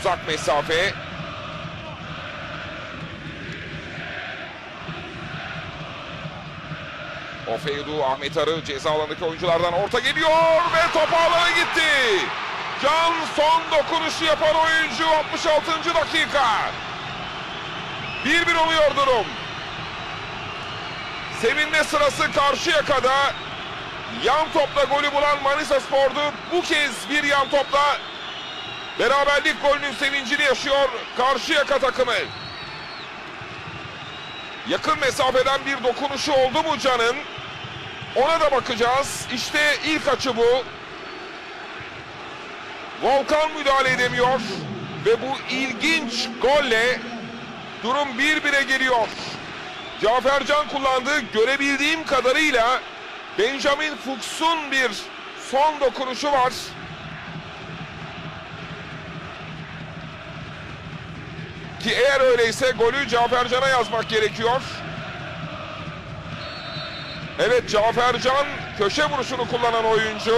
Uzak mesafe. Ofeydu Ahmet Arı ceza alanındaki oyunculardan orta geliyor ve top ağlara gitti. Can son dokunuşu yapan oyuncu 66. dakika. 1-1 oluyor durum. Sevinme sırası Karşıyaka'da. Yan topla golü bulan Manisa Spor'du. Bu kez bir yan topla beraberlik golünün sevincini yaşıyor Karşıyaka takımı. Yakın mesafeden bir dokunuşu oldu mu Can'ın? Ona da bakacağız. İşte ilk açı bu. Volkan müdahale edemiyor. Ve bu ilginç golle durum 1-1'e geliyor. Cafer Can kullandı. Görebildiğim kadarıyla Benjamin Fuchs'un bir son dokunuşu var. Ki eğer öyleyse golü Cafer Can'a yazmak gerekiyor. Evet Cafer Can köşe vuruşunu kullanan oyuncu.